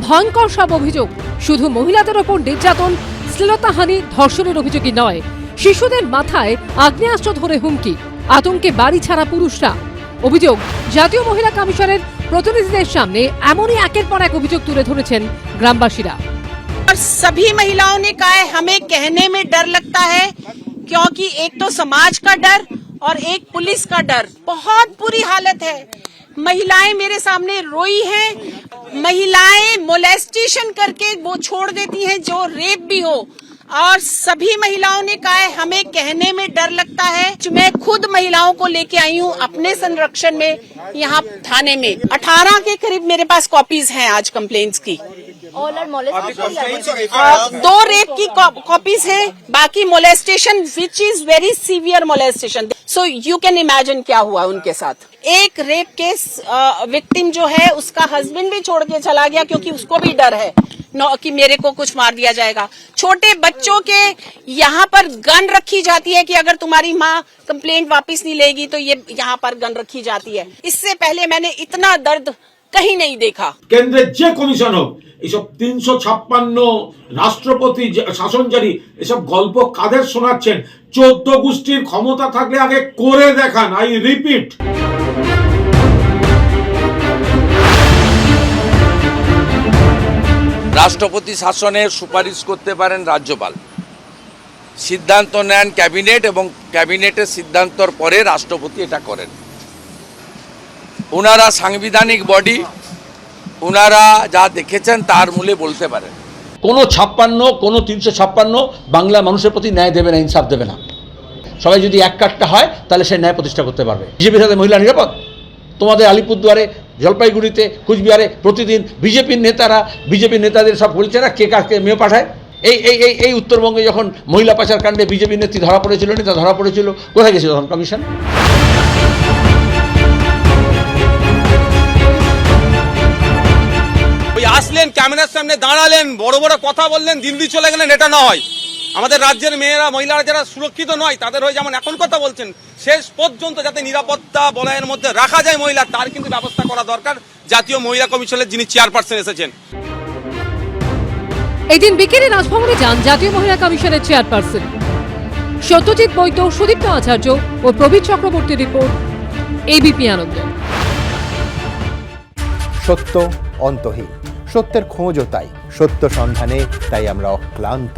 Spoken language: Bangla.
ভয়ঙ্কর সব অভিযোগ শুধু মহিলাদের ওপর নির্যাতন শ্লীলতাহানি ধর্ষণের অভিযোগই নয় শিশুদের মাথায় আগ্নেয়াস্ত্র ধরে হুমকি আতঙ্কে বাড়ি ছাড়া পুরুষরা অভিযোগ জাতীয় মহিলা কমিশনের প্রতিনিধিদের সামনে এমনই একের পর এক অভিযোগ তুলে ধরেছেন গ্রামবাসীরা और सभी महिलाओं ने कहा है हमें कहने में डर लगता है क्योंकि एक तो समाज का डर और एक पुलिस का डर बहुत बुरी हालत है महिलाएँ मेरे सामने रोई हैं। महिलाएँ मोलेस्टेशन करके वो छोड़ देती हैं जो रेप भी हो। और सभी महिलाओं ने कहा है हमें कहने में डर लगता है। मैं खुद महिलाओं को लेके आई हूँ अपने संरक्षण में यहाँ थाने में। 18 के करीब मेरे पास कॉपीज हैं आज कंप्लेंट्स की। दो रेप की कॉपीज हैं बाकी molestation which is very severe molestation so you can imagine क्या हुआ उनके साथ। एक रेप केस विक्टिम जो है उसका हस्बैंड भी छोड़ के चला गया क्योंकि उसको भी डर है न- कि मेरे को कुछ मार दिया जाएगा छोटे बच्चों के यहाँ पर गन रखी जाती है कि अगर तुम्हारी माँ कंप्लेंट वापस नहीं लेगी तो ये यहाँ पर गन रखी जाती है इससे पहले मैंने इतना दर्द कहीं नहीं देखा কেন্দ্রের যে কমিশন হোক এইসব তিনশো ছাপ্পান্ন রাষ্ট্রপতি যে- শাসনজারি এসব গল্প কাদের শোনাচ্ছেন চোদ্দ গোষ্ঠীর ক্ষমতা থাকলে আগে করে দেখান আই রিপিট রাষ্ট্রপতি শাসনের সুপারিশ করতে পারেন রাজ্যপাল। সিদ্ধান্ত নেন ক্যাবিনেট এবং ক্যাবিনেটের সিদ্ধান্তর পরে রাষ্ট্রপতি এটা করেন। ওনারা সাংবিধানিক বডি ওনারা যা দেখেছেন তার মূলে বলতে পারেন। কোনো ছাপ্পান্ন, কোনো তিনশো ছাপ্পান্ন বাংলা মানুষের প্রতি ন্যায় দেবে না, ইনসাফ দেবে না। সবাই যদি এক কাটটা হয়, তাহলে সে ন্যায় প্রতিষ্ঠা করতে পারবে। বিজেপির সাথে মহিলা নিরাপদ? তোমাদের আলিপুরদুয়ারে জলপাইগুড়িতে, কুচবিহারে প্রতিদিন বিজেপির নেতারা বিজেপির নেতাদের সব বলছে না, কে কাকে মেয়ে পাঠায়? এই এই এই এই উত্তরবঙ্গে যখন মহিলা পাচার কাণ্ডে বিজেপির নেত্রী ধরা পড়েছিল, নেতা ধরা পড়েছিল, কোথায় গেছিল তখন কমিশন? আসলেন, ক্যামেরার সামনে দাঁড়ালেন, বড় বড় কথা বললেন, দিল্লি চলে গেলেন, এটা নয়। আমাদের রাজ্যের মেয়েরা মহিলারা যারা সুরক্ষিত নয় তাদের হয়ে যেমন এখন কথা বলছেন শেষ পর্যন্ত যাতে নিরাপত্তা বলয়ের মধ্যে রাখা যায় মহিলা তার কিন্তু ব্যবস্থা করা দরকার। জাতীয় মহিলা কমিশনের যিনি চেয়ারপারসন এসেছেন। এদিন বিকেলে রাজভবনে যান জাতীয় মহিলা কমিশনের চেয়ারপারসন। সত্যজিৎ বৈদ্য সুদীপ্ত আচার্য ও প্রবীর চক্রবর্তীর রিপোর্ট এবিপি আনন্দ। সত্য অন্তহীন। সত্যের খোঁজও তাই। সত্য সন্ধানে তাই আমরা অক্লান্ত